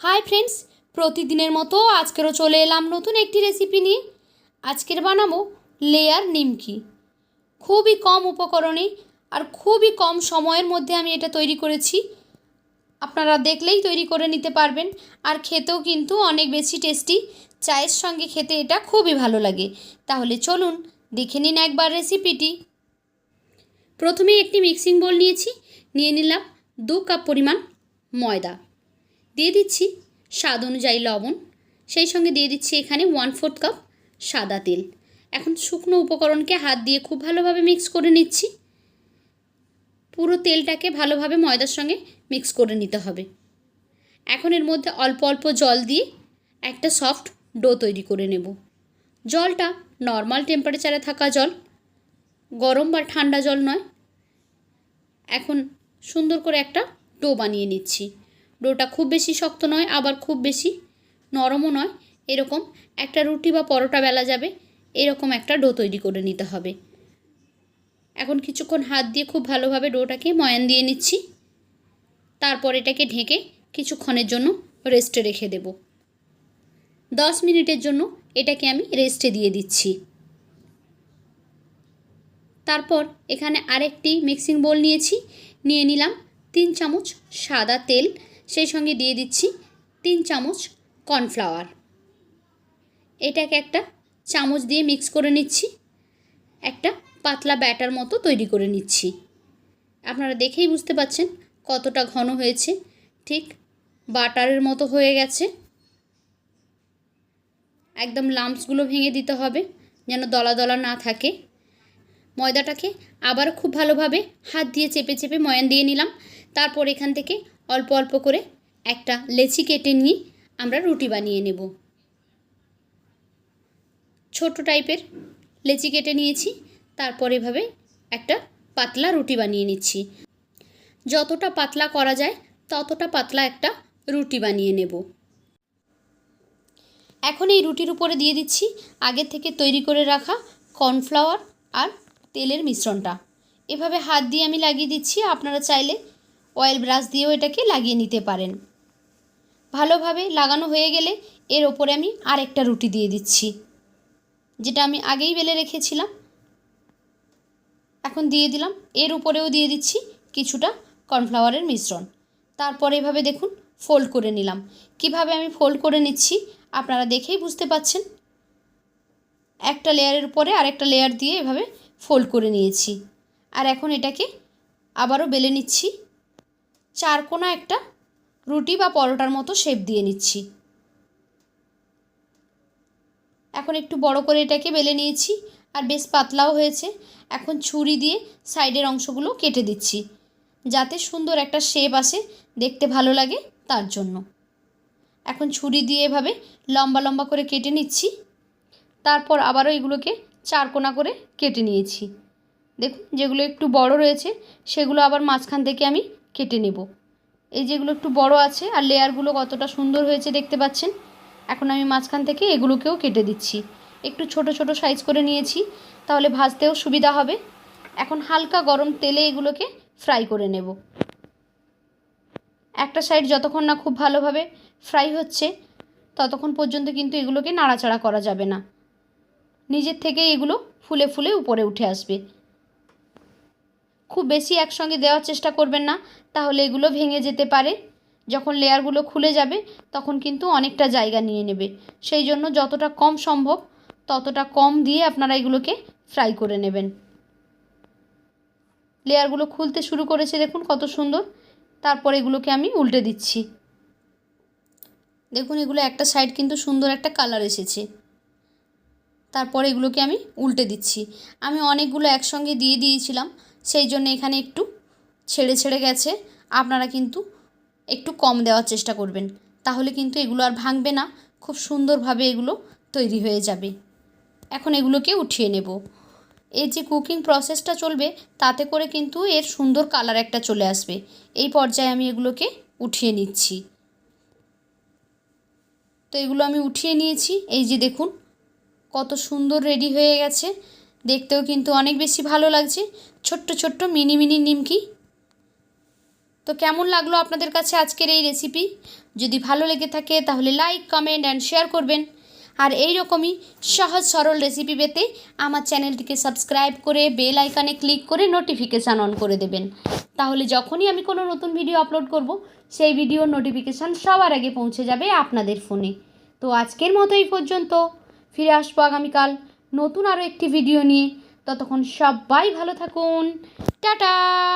Hi friends প্রতিদিনের মতো আজকেরও চলে এলাম নতুন একটি রেসিপি নিয়ে। আজকের বানাবো লেয়ার নিমকি। খুবই কম উপকরণে আর খুবই কম সময়ের মধ্যে আমি এটা তৈরি করেছি। আপনারা দেখলেই তৈরি করে নিতে পারবেন আর খেতেও কিন্তু অনেক বেশি টেস্টি চায়ের সঙ্গে খেতে এটা খুবই ভালো লাগে। তাহলে চলুন দেখে নিন একবার রেসিপিটি প্রথমেই একটি মিক্সিং বোল নিয়েছি। নিয়ে নিলাম দু কাপ পরিমাণ ময়দা। দিয়ে দিচ্ছি স্বাদ অনুযায়ী লবণ। সেই সঙ্গে দিয়ে দিচ্ছি এখানে ওয়ান ফোর্থ কাপ সাদা তেল। এখন শুকনো উপকরণকে হাত দিয়ে খুব ভালোভাবে মিক্স করে নিচ্ছি। পুরো তেলটাকে ভালোভাবে ময়দার সঙ্গে মিক্স করে নিতে হবে। এখন এর মধ্যে অল্প অল্প জল দিয়ে একটা সফট ডো তৈরি করে নেব। জলটা নর্মাল টেম্পারেচারে থাকা জল, গরম বা ঠান্ডা জল নয়। এখন সুন্দর করে একটা ডো বানিয়ে নিচ্ছি। ডোটা খুব বেশি শক্ত নয়, আবার খুব বেশি নরমও নয়। এরকম একটা রুটি বা পরোটা বেলা যাবে, এরকম একটা ডো তৈরি করে নিতে হবে। এখন কিছুক্ষণ হাত দিয়ে খুব ভালোভাবে ডোটাকে ময়ান দিয়ে নিচ্ছি। তারপর এটাকে ঢেকে কিছুক্ষণের জন্য রেস্টে রেখে দেব। দশ মিনিটের জন্য এটাকে আমি রেস্টে দিয়ে দিচ্ছি। তারপর এখানে আরেকটি মিক্সিং বোল নিয়েছি। নিয়ে নিলাম তিন চামচ সাদা তেল। সেই সঙ্গে দিয়ে দিচ্ছি তিন চামচ কর্নফ্লাওয়ার। এটাকে একটা চামচ দিয়ে মিক্স করে নিচ্ছি। একটা পাতলা ব্যাটার মতো তৈরি করে নিচ্ছি। আপনারা দেখেই বুঝতে পাচ্ছেন কতটা ঘন হয়েছে। ঠিক বাটারের মতো হয়ে গেছে। একদম লাম্পসগুলো ভেঙে দিতে হবে যেন দলা দলা না থাকে। ময়দাটাকে আবার খুব ভালোভাবে হাত দিয়ে চেপে চেপে ময়ান দিয়ে নিলাম। তারপর এখান থেকে অল্প অল্প করে একটা লেচি কেটে নিয়ে আমরা রুটি বানিয়ে নেব। ছোট টাইপের লেচি কেটে নিয়েছি, তারপর এভাবে একটা পাতলা রুটি বানিয়ে নিচ্ছি। যতটা পাতলা করা যায়, ততটা পাতলা একটা রুটি বানিয়ে নেব। এখন এই রুটির উপরে দিয়ে দিচ্ছি আগে থেকে তৈরি করে রাখা কর্নফ্লাওয়ার আর তেলের মিশ্রণটা। এভাবে হাত দিয়ে আমি লাগিয়ে দিচ্ছি, আপনারা চাইলে অয়েল ব্রাশ দিয়েও এটাকে লাগিয়ে নিতে পারেন। ভালোভাবে লাগানো হয়ে গেলে এর ওপরে আমি আরেকটা রুটি দিয়ে দিচ্ছি, যেটা আমি আগেই বেলে রেখেছিলাম। এখন দিয়ে দিলাম, এর উপরেও দিয়ে দিচ্ছি কিছুটা কর্নফ্লাওয়ারের মিশ্রণ। তারপর এভাবে দেখুন ফোল্ড করে নিলাম। কীভাবে আমি ফোল্ড করে নিচ্ছি, আপনারা দেখেই বুঝতে পাচ্ছেন। একটা লেয়ারের উপরে আরেকটা লেয়ার দিয়ে এভাবে ফোল্ড করে নিয়েছি। আর এখন এটাকে আবারও বেলে নিচ্ছি। চার কোনা একটা রুটি বা পরোটার মতো শেপ দিয়ে নিচ্ছি। এখন একটু বড় করে এটাকে বেলে নিয়েছি আর বেশ পাতলাও হয়েছে। এখন ছুরি দিয়ে সাইডের অংশগুলো কেটে দিচ্ছি যাতে সুন্দর একটা শেপ আসে দেখতে ভালো লাগে তার জন্য। এখন ছুরি দিয়ে এভাবে লম্বা লম্বা করে কেটে নিচ্ছি। তারপর আবারও এগুলোকে চার কোনা করে কেটে নিয়েছি। দেখুন যেগুলো একটু বড় রয়েছে সেগুলো আবার মাঝখান থেকে আমি কেটে নেব। এই যেগুলো একটু বড় আছে আর লেয়ারগুলো কতটা সুন্দর হয়েছে দেখতে পাচ্ছেন, এখন আমি মাঝখান থেকে এগুলোকেও কেটে দিচ্ছি। একটু ছোট ছোট সাইজ করে নিয়েছি, তাহলে ভাজতেও সুবিধা হবে। এখন হালকা গরম তেলে এগুলোকে ফ্রাই করে নেব। একটা সাইড যতক্ষণ না খুব ভালোভাবে ফ্রাই হচ্ছে, ততক্ষণ পর্যন্ত কিন্তু এগুলোকে নাড়াচাড়া করা যাবে না। নিজের থেকেই এগুলো ফুলে ফুলে উপরে উঠে আসবে। খুব বেশি একসঙ্গে দেওয়ার চেষ্টা করবেন না, তাহলে এগুলো ভেঙে যেতে পারে। যখন লেয়ারগুলো খুলে যাবে, তখন কিন্তু অনেকটা জায়গা নিয়ে নেবে। সেই জন্য যতটা কম সম্ভব, ততটা কম দিয়ে আপনারা এগুলোকে ফ্রাই করে নেবেন। লেয়ারগুলো খুলতে শুরু করেছে, দেখুন কত সুন্দর। তারপর এগুলোকে আমি উল্টে দিচ্ছি। দেখুন, এগুলো একটা সাইড কিন্তু সুন্দর একটা কালার এসেছে। তারপর এগুলোকে আমি উল্টে দিচ্ছি। আমি অনেকগুলো একসঙ্গে দিয়ে দিয়েছিলাম সেই জন্য এখানে একটু ছেড়ে ছেড়ে গেছে। আপনারা কিন্তু একটু কম দেওয়ার চেষ্টা করবেন। তাহলে কিন্তু এগুলো আর ভাঙবে না। খুব সুন্দরভাবে এগুলো তৈরি হয়ে যাবে। এখন এগুলোকে উঠিয়ে নেব। এই যে কুকিং প্রসেসটা চলবে, তাতে করে কিন্তু এর সুন্দর কালার একটা চলে আসবে। এই পর্যায়ে আমি এগুলোকে উঠিয়ে নিচ্ছি। তো এগুলো আমি উঠিয়ে নিয়েছি। এই যে দেখুন, কত সুন্দর রেডি হয়ে গেছে। দেখতেও কিন্তু অনেক বেশি ভালো লাগছে। ছোট্ট ছোট্ট, মিনি মিনি নিমকি। তো কেমন লাগল আপনাদের কাছে আজকের এই রেসিপি যদি ভালো লেগে থাকে তাহলে লাইক কমেন্ট অ্যান্ড শেয়ার করবেন। আর এই রকমই সহজ, সরল রেসিপি পেতে আমার চ্যানেলটিকে সাবস্ক্রাইব করে বেল আইকনে ক্লিক করে নোটিফিকেশান অন করে দেবেন। তাহলে যখনই আমি কোনো নতুন ভিডিও আপলোড করব, সেই ভিডিওর নোটিফিকেশান সবার আগে পৌঁছে যাবে আপনাদের ফোনে তো আজকের মতো এই পর্যন্ত। ফিরে আসব আগামীকাল। নতুন আরও একটি ভিডিও নিয়ে। ততক্ষণ সবাই ভালো থাকুন। টাটা!